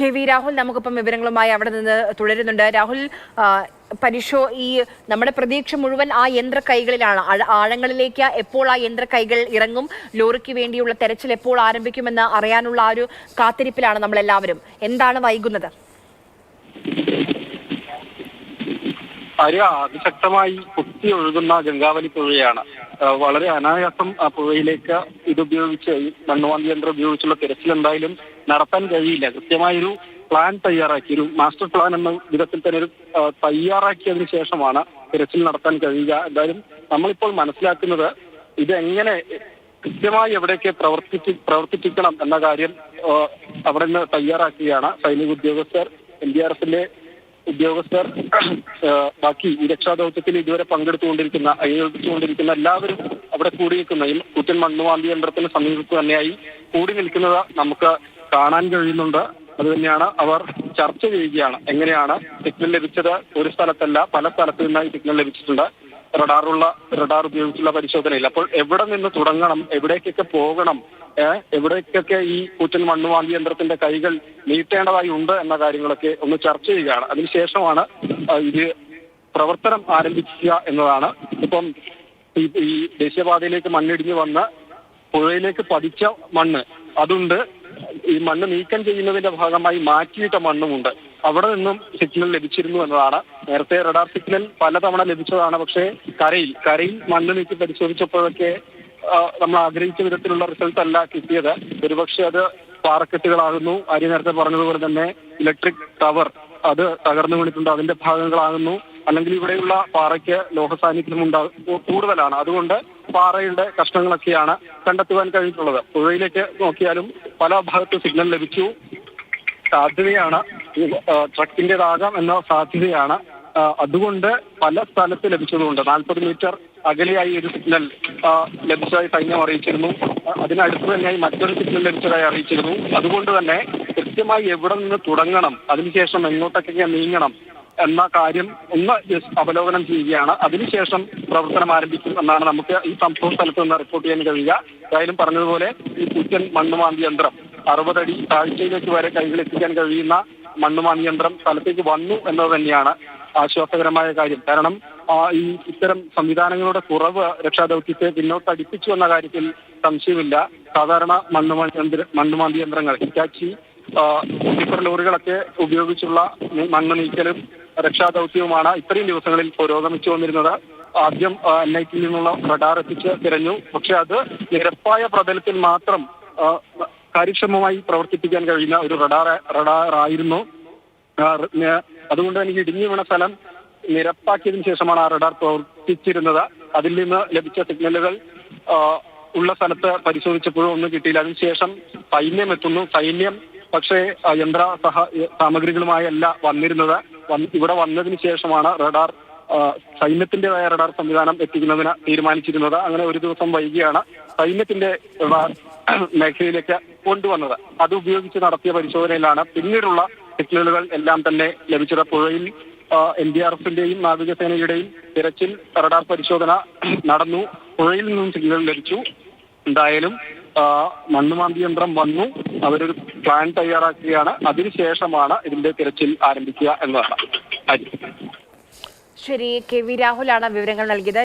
K V Rahul നമുക്കിപ്പം വിവരങ്ങളുമായി അവിടെ നിന്ന് തുടരുന്നുണ്ട്. രാഹുൽ പരിശോ ഈ നമ്മുടെ പ്രതീക്ഷ മുഴുവൻ ആ യന്ത്ര കൈകളിലാണ് ആഴ- ആഴങ്ങളിലേക്ക് എപ്പോൾ ആ യന്ത്ര കൈകൾ ഇറങ്ങും? ലോറിക്ക് വേണ്ടിയുള്ള തെരച്ചിൽ എപ്പോൾ ആരംഭിക്കുമെന്ന് അറിയാനുള്ള ആ ഒരു കാത്തിരിപ്പിലാണ് നമ്മളെല്ലാവരും. എന്താണ് വൈകുന്നത്? അര അതിശക്തമായി കുത്തി ഒഴുകുന്ന ഗംഗാവലി പുഴയാണ്. വളരെ അനായാസം പുഴയിലേക്ക് ഇതുപയോഗിച്ച് മണ്ണുവാന്തി യന്ത്രം ഉപയോഗിച്ചുള്ള തിരച്ചിൽ എന്തായാലും നടത്താൻ കഴിയില്ല. കൃത്യമായൊരു പ്ലാൻ തയ്യാറാക്കി. ഒരു മാസ്റ്റർ പ്ലാൻ എന്ന വിധത്തിൽ തന്നെ ഒരു തയ്യാറാക്കിയതിനു ശേഷമാണ് തിരച്ചിൽ നടത്താൻ കഴിയുക. എന്തായാലും നമ്മളിപ്പോൾ മനസ്സിലാക്കുന്നത് ഇതെങ്ങനെ കൃത്യമായി എവിടെയൊക്കെ പ്രവർത്തിപ്പി പ്രവർത്തിപ്പിക്കണം എന്ന കാര്യം അവിടെ നിന്ന് തയ്യാറാക്കുകയാണ് സൈനിക ഉദ്യോഗസ്ഥർ എൻ ഡി ആർ എഫിന്റെ ഉദ്യോഗസ്ഥർ ബാക്കി ഈ രക്ഷാദൌത്യത്തിൽ ഇതുവരെ പങ്കെടുത്തുകൊണ്ടിരിക്കുന്ന ഏൽപ്പിച്ചുകൊണ്ടിരിക്കുന്ന എല്ലാവരും അവിടെ കൂടി നിൽക്കുന്ന കൂറ്റൻ മണ്ണുവാന്തി യന്ത്രത്തിന് സമീപത്ത് തന്നെയായി കൂടി നിൽക്കുന്നത് നമുക്ക് കാണാൻ കഴിയുന്നുണ്ട്. അതുതന്നെയാണ് അവർ ചർച്ച ചെയ്യുകയാണ്. എങ്ങനെയാണ് സിഗ്നൽ ലഭിച്ചത്? ഒരു സ്ഥലത്തല്ല പല സ്ഥലത്തു നിന്നായി സിഗ്നൽ ലഭിച്ചിട്ടുണ്ട്. റഡാറുള്ള റഡാർ ഉപയോഗിച്ചുള്ള പരിശോധനയിൽ. അപ്പോൾ എവിടെ നിന്ന് തുടങ്ങണം? എവിടേക്കൊക്കെ പോകണം? എവിടേക്കൊക്കെ ഈ കൂറ്റൻ മണ്ണുവാന്തി യന്ത്രത്തിന്റെ കൈകൾ നീട്ടേണ്ടതായി ഉണ്ട് എന്ന കാര്യങ്ങളൊക്കെ ഒന്ന് ചർച്ച ചെയ്യുകയാണ്. അതിനുശേഷമാണ് ഇത് പ്രവർത്തനം ആരംഭിക്കുക എന്നതാണ്. ഇപ്പം ഈ ദേശീയപാതയിലേക്ക് മണ്ണിടിഞ്ഞ് വന്ന് പുഴയിലേക്ക് പതിച്ച മണ്ണ് അതുണ്ട്. ഈ മണ്ണ് നീക്കം ചെയ്യുന്നതിന്റെ ഭാഗമായി മാറ്റിയിട്ട മണ്ണുമുണ്ട്. അവിടെ നിന്നും സിഗ്നൽ ലഭിച്ചിരുന്നു എന്നതാണ്. നേരത്തെ റഡാർ സിഗ്നൽ പലതവണ ലഭിച്ചതാണ്. പക്ഷേ കരയിൽ കരയിൽ മണ്ണ് നീക്കി പരിശോധിച്ചപ്പോഴൊക്കെ നമ്മൾ ആഗ്രഹിച്ച വിധത്തിലുള്ള റിസൾട്ട് അല്ല കിട്ടിയത്. ഒരുപക്ഷെ അത് പാറക്കെട്ടുകളാകുന്നു. ആര്യ നേരത്തെ പറഞ്ഞതുപോലെ തന്നെ ഇലക്ട്രിക് ടവർ അത് തകർന്നു വീണിട്ടുണ്ട്. അതിന്റെ ഭാഗങ്ങളാകുന്നു. അല്ലെങ്കിൽ ഇവിടെയുള്ള പാറയ്ക്ക് ലോഹസാന്നിധ്യം ഉണ്ടാകും കൂടുതലാണ്. അതുകൊണ്ട് പാറയുടെ കഷ്ണങ്ങളൊക്കെയാണ് കണ്ടെത്തുവാൻ കഴിഞ്ഞിട്ടുള്ളത്. പുഴയിലേക്ക് നോക്കിയാലും പല ഭാഗത്തും സിഗ്നൽ ലഭിച്ചു. സാധ്യതയാണ് ട്രക്കിന്റേതാകാം എന്ന സാധ്യതയാണ്. അതുകൊണ്ട് പല സ്ഥലത്ത് ലഭിച്ചതുകൊണ്ട് നാൽപ്പത് മീറ്റർ അകലെയായി ഒരു സിഗ്നൽ ലഭിച്ചതായി സൈന്യം അറിയിച്ചിരുന്നു. അതിനടുത്ത് തന്നെയായി മറ്റൊരു സിഗ്നൽ ലഭിച്ചതായി അറിയിച്ചിരുന്നു. അതുകൊണ്ട് തന്നെ കൃത്യമായി എവിടെ നിന്ന് തുടങ്ങണം അതിനുശേഷം എങ്ങോട്ടൊക്കെ നീങ്ങണം എന്ന കാര്യം ഒന്ന് അവലോകനം ചെയ്യുകയാണ്. അതിനുശേഷം പ്രവർത്തനം ആരംഭിക്കും എന്നാണ് നമുക്ക് ഈ സംഭവ സ്ഥലത്ത് നിന്ന് റിപ്പോർട്ട് ചെയ്യാൻ കഴിയുക. എന്തായാലും പറഞ്ഞതുപോലെ ഈ പുറ്റൻ മണ്ണുമാന്തി യന്ത്രം അറുപതടി താഴ്ചയിലേക്ക് വരെ കൈകളെത്തിക്കാൻ കഴിയുന്ന മണ്ണുമാന്തി യന്ത്രം സ്ഥലത്തേക്ക് വന്നു എന്നത് തന്നെയാണ് ആശ്വാസകരമായ കാര്യം. കാരണം ഈ ഇത്തരം സംവിധാനങ്ങളുടെ കുറവ് രക്ഷാദൌത്യത്തെ പിന്നോട്ടടിപ്പിച്ചു എന്ന കാര്യത്തിൽ സംശയമില്ല. സാധാരണ മണ്ണുമാന്തി യന്ത്ര മണ്ണുമാന്തി യന്ത്രങ്ങൾ ഹിറ്റാച്ചി ടിപ്പർ ലോറികളൊക്കെ ഉപയോഗിച്ചുള്ള മണ്ണ് നീക്കലും രക്ഷാദൌത്യവുമാണ് ഇത്രയും ദിവസങ്ങളിൽ പുരോഗമിച്ചു വന്നിരുന്നത്. ആദ്യം എൻ ഐ ടിയിൽ നിന്നുള്ള റഡാർ എത്തിച്ച് തിരഞ്ഞു. പക്ഷെ അത് നിരപ്പായ പ്രതലത്തിൽ മാത്രം കാര്യക്ഷമമായി പ്രവർത്തിപ്പിക്കാൻ കഴിയുന്ന ഒരു റഡാർ റഡാർ ആയിരുന്നു. അതുകൊണ്ട് തന്നെ ഇടിഞ്ഞു വീണ സ്ഥലം നിരപ്പാക്കിയതിനു ശേഷമാണ് ആ റഡാർ പ്രവർത്തിച്ചിരുന്നത്. അതിൽ നിന്ന് ലഭിച്ച സിഗ്നലുകൾ ഉള്ള സ്ഥലത്ത് പരിശോധിച്ചപ്പോഴും ഒന്നും കിട്ടിയില്ല. അതിനുശേഷം സൈന്യം എത്തുന്നു. സൈന്യം പക്ഷേ യന്ത്ര സഹ സാമഗ്രികളുമായല്ല വന്നിരുന്നത്. ഇവിടെ വന്നതിന് ശേഷമാണ് റഡാർ സൈന്യത്തിന്റേതായ റഡാർ സംവിധാനം എത്തിക്കുന്നതിന് തീരുമാനിച്ചിരുന്നത്. അങ്ങനെ ഒരു ദിവസം വൈകിയാണ് സൈന്യത്തിന്റെ റഡാർ മേഖലയിലേക്ക് കൊണ്ടുവന്നത്. അത് ഉപയോഗിച്ച് നടത്തിയ പരിശോധനയിലാണ് പിന്നീടുള്ള സിഗ്നലുകൾ എല്ലാം തന്നെ ലഭിച്ചത്. പുഴയിൽ എൻ ഡി ആർ എഫിന്റെയും നാവികസേനയുടെയും തിരച്ചിൽ റഡാർ പരിശോധന നടന്നു. പുഴയിൽ നിന്നും സിഗ്നൽ ലഭിച്ചു. എന്തായാലും മണ്ണുമാന്തി യന്ത്രം വന്നു. അവരൊരു പ്ലാൻ തയ്യാറാക്കുകയാണ്. അതിനുശേഷമാണ് ഇതിന്റെ തിരച്ചിൽ ആരംഭിക്കുക എന്നതാണ്. ശരി കെ വി രാഹുലാണ് വിവരങ്ങൾ നൽകിയത്.